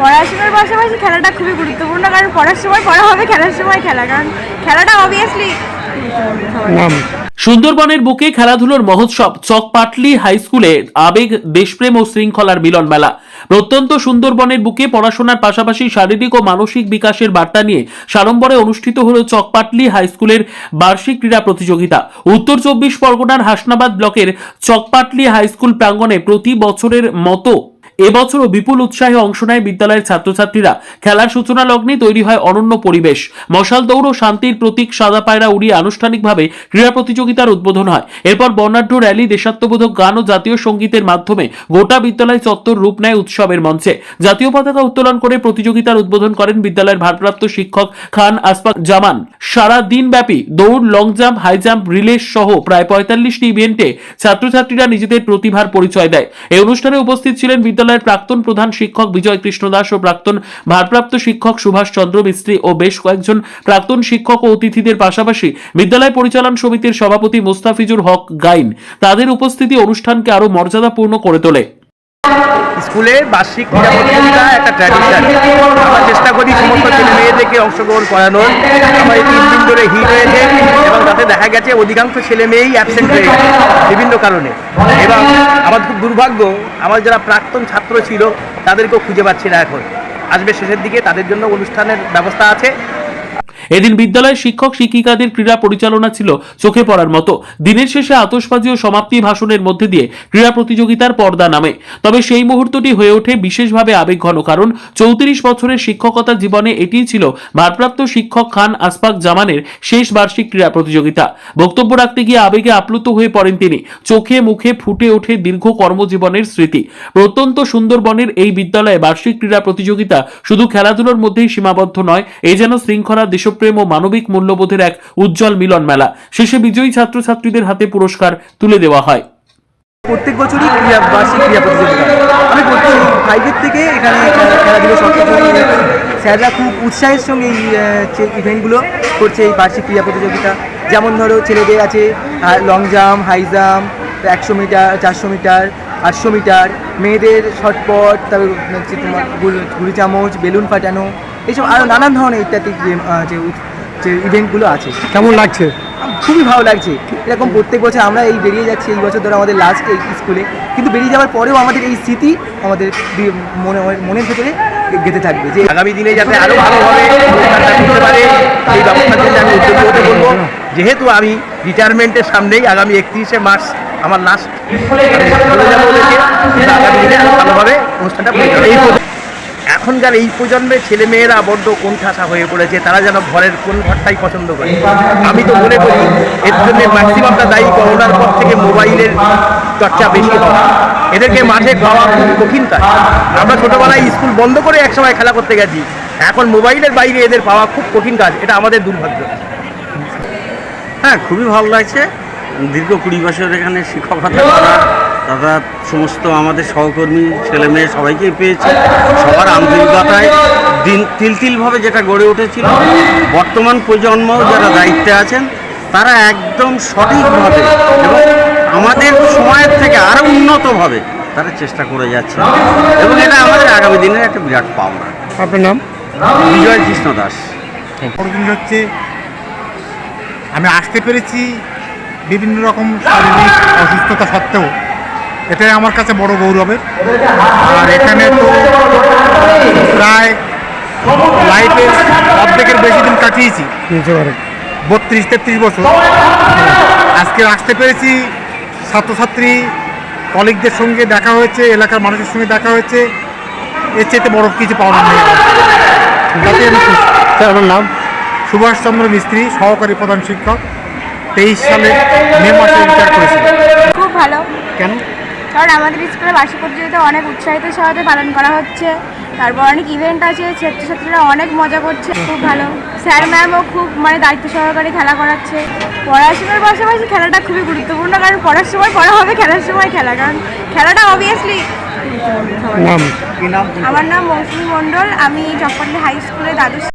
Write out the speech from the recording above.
পড়াশোনার পাশাপাশি খেলাটা খুবই গুরুত্বপূর্ণ, কারণ পড়ার সময় পড়া হবে, খেলার সময় খেলা, কারণ খেলাটা অবভিয়াসলি সুন্দরবনের বুকে খেলাধুলোর মহোৎসব, চকপাটলি হাই স্কুলে আবেগ, দেশপ্রেম ও শৃঙ্খলার মিলন মেলা। প্রত্যন্ত সুন্দরবনের বুকে পড়াশোনার পাশাপাশি শারীরিক ও মানসিক বিকাশের বার্তা নিয়ে সাড়ম্বরে অনুষ্ঠিত হল চকপাটলি হাই স্কুলের বার্ষিক ক্রীড়া প্রতিযোগিতা। উত্তর চব্বিশ পরগনার হাসনাবাদ ব্লকের চকপাটলি হাই স্কুল প্রাঙ্গণে প্রতি বছরের মতো এবছরও বিপুল উৎসাহে অংশ নেয় বিদ্যালয়ের ছাত্রছাত্রীরা। খেলার সূচনা লগ্নে তৈরি হয় অনন্য পরিবেশ। মশাল দৌড় ও শান্তির প্রতীক সাদা পায়রা উড়িয়ে আনুষ্ঠানিকভাবে ক্রীড়া প্রতিযোগিতার উদ্বোধন হয়। এরপর বর্ণাঢ্য র্যালি, দেশাত্মবোধক গান ও জাতীয় সঙ্গীতের মাধ্যমে গোটা বিদ্যালয় চত্বর রূপ নেয় উৎসবের মঞ্চে। জাতীয় পতাকা উত্তোলন করে প্রতিযোগিতার উদ্বোধন করেন বিদ্যালয়ের ভারপ্রাপ্ত শিক্ষক খান আসফাক জামান। সারা দিনব্যাপী দৌড়, long jump, high jump, relay সহ প্রায় পঁয়তাল্লিশটি ইভেন্টে ছাত্রছাত্রীরা নিজেদের প্রতিভার পরিচয় দেয়। এই অনুষ্ঠানে উপস্থিত ছিলেন বিদ্যালয়ের প্রাক্তন প্রধান শিক্ষক বিজয় কৃষ্ণ দাস ও প্রাক্তন ভারপ্রাপ্ত শিক্ষক সুভাষ চন্দ্র মিস্ত্রি ও বেশ কয়েকজন প্রাক্তন শিক্ষক ও অতিথিদের পাশাপাশি বিদ্যালয় পরিচালন সমিতির সভাপতি মোস্তাফিজুর হক গাইন তাদের উপস্থিতি অনুষ্ঠানকে আরও মর্যাদাপূর্ণ করে তোলে। স্কুলের বার্ষিক ক্রীড়া প্রতিযোগিতা একটা ট্র্যাডিশন আমরা চেষ্টা করি সমস্ত ছেলে মেয়েদেরকে অংশগ্রহণ করানোর। আমার এই তিন দিন ধরে হিট হয়েছে। দেখা গেছে, অধিকাংশ ছেলে মেয়েই অ্যাবসেন্ট হয়ে গেছে, বিভিন্ন কারণে। এবং আমার খুব দুর্ভাগ্য, আমার যারা প্রাক্তন ছাত্র ছিল, তাদেরকেও খুঁজে পাচ্ছি না এখন। আসবে শেষের দিকে, তাদের জন্য অনুষ্ঠানের ব্যবস্থা আছে। এদিন বিদ্যালয়ের শিক্ষক শিক্ষিকাদের ক্রীড়া পরিচালনা ছিল চোখে পড়ার মতো। দিনের শেষে আতশবাজি ও সমাপ্তি ভাষণের মধ্যে দিয়ে ক্রীড়া প্রতিযোগিতার পর্দা নামে। তবে সেই মুহূর্তটি হয়ে ওঠে বিশেষভাবে আবেগঘন, কারণ চৌত্রিশ বছরের শিক্ষকতা জীবনে এটিই ছিল ভারপ্রাপ্ত শিক্ষক খান আসফাক জামানের শেষ বার্ষিক ক্রীড়া প্রতিযোগিতা। বক্তব্য রাখতে গিয়ে আবেগে আপ্লুত হয়ে পড়েন তিনি। চোখে মুখে ফুটে ওঠে দীর্ঘ কর্মজীবনের স্মৃতি। প্রত্যন্ত সুন্দরবনের এই বিদ্যালয়ে বার্ষিক ক্রীড়া প্রতিযোগিতা শুধু খেলাধুলোর মধ্যেই সীমাবদ্ধ নয়, এ যেন শৃঙ্খলা দেশপ্রেম ও মানবিক মূল্যবোধের এক উজ্জ্বল মিলন মেলা। শেষে বিজয়ী ছাত্রছাত্রীদের হাতে পুরস্কার তুলে দেওয়া হয়। প্রত্যেক বছরই ক্রিয়া বার্ষিক ক্রিয়া প্রতিযোগিতা। আমি প্রত্যেক ফাইভের থেকে এখানে খেলা- খেলাধুলো স্যাররা খুব উৎসাহের সঙ্গে এই ইভেন্টগুলো করছে এই বার্ষিক ক্রিয়া প্রতিযোগিতা। যেমন ধরো ছেলেদের আছে লং জাম্প হাই জাম্প একশো মিটার, চারশো মিটার আটশো মিটার। মেয়েদের শটপট তারপর তোমার চামচ, বেলুন ফাটানো এইসব আরও নানান ধরনের ইত্যাদি গেম যে যে ইভেন্টগুলো আছে। কেমন লাগছে? খুবই ভালো লাগছে। এরকম প্রত্যেক বছর আমরা এই বেরিয়ে যাচ্ছি এই বছর ধরে আমাদের লাস্ট এই স্কুলে কিন্তু বেরিয়ে যাওয়ার পরেও আমাদের এই স্মৃতি আমাদের মনে মনের ভেতরে গেঁথে থাকবে যে আগামী দিনে যাতে আরও ভালোভাবে অনুষ্ঠানটা করতে পারে সেই ব্যবস্থার জন্য আমি উদ্যোগী হতে বলব। যেহেতু আমি রিটায়ারমেন্টের সামনেই আগামী একত্রিশে মার্চ আমার লাস্ট আগামী দিনে ভালোভাবে অনুষ্ঠানটা এখনকার এই প্রজন্মের ছেলেমেয়েরা বড্ড কোণঠাসা হয়ে পড়েছে, তারা যেন ঘরের কোন ঘরটাই পছন্দ করে। আমি তো মনে করি এর জন্য ম্যাক্সিমামটা দায়ী করোনার পর থেকে মোবাইলের চর্চা বেশি হয় এদেরকে মাঠে পাওয়া খুব কঠিন কাজ আমরা ছোটোবেলায় স্কুল বন্ধ করে একসময় খেলা করতে গেছি, এখন মোবাইলের বাইরে এদের পাওয়া খুব কঠিন কাজ, এটা আমাদের দুর্ভাগ্য। হ্যাঁ খুবই ভালো লাগছে। দীর্ঘ কুড়ি বছর এখানে শিক্ষকতা করা। দাদা সমস্ত আমাদের সহকর্মী ছেলে মেয়ে সবাইকেই পেয়েছে। সবার আন্তরিকতায় দিন তিল তিলভাবে যেটা গড়ে উঠেছিল বর্তমান প্রজন্ম যারা দায়িত্বে আছেন তারা একদম সঠিকভাবে এবং আমাদের সময়ের থেকে আরও উন্নতভাবে তারা চেষ্টা করে যাচ্ছে এবং এটা আমাদের আগামী দিনের একটা বিরাট পাওনা। আপনার নাম? বিজয় কৃষ্ণ দাস। হচ্ছে আমি আসতে পেরেছি বিভিন্ন রকম শারীরিক অসুস্থতা সত্ত্বেও। এটাই আমার কাছে বড় গৌরবের। আর এখানে তো প্রায় লাইফের অর্ধেকের বেশি দিন কাটিয়েছি। বত্রিশ তেত্রিশ বছর। আজকে আসতে পেরেছি ছাত্রছাত্রী কলিগদের সঙ্গে দেখা হয়েছে এলাকার মানুষের সঙ্গে দেখা হয়েছে। এর চাইতে বড় কিছু পাওয়া নেই। আমার। যাতে আমি। স্যার আপনার নাম? সুভাষচন্দ্র মিস্ত্রি সহকারী প্রধান শিক্ষক তেইশ সালে মে মাসে রিটায়ার খুব ভালো। কেন? কারণ আমাদের স্কুলে বার্ষিক প্রতিযোগিতা অনেক উৎসাহিত সাথে পালন করা হচ্ছে। তারপর অনেক ইভেন্ট আছে ছাত্রছাত্রীরা অনেক মজা করছে খুব ভালো। স্যার ম্যামও খুব মানে দায়িত্ব সহকারে খেলা করাচ্ছে। পড়াশোনার পাশাপাশি খেলাটা খুবই গুরুত্বপূর্ণ কারণ পড়ার সময় পড়া হবে খেলার সময় খেলা কারণ খেলাটা অবভিয়াসলি আমার নাম মৌসুমী মণ্ডল আমি চকপাটি হাই স্কুলে দ্বাদশ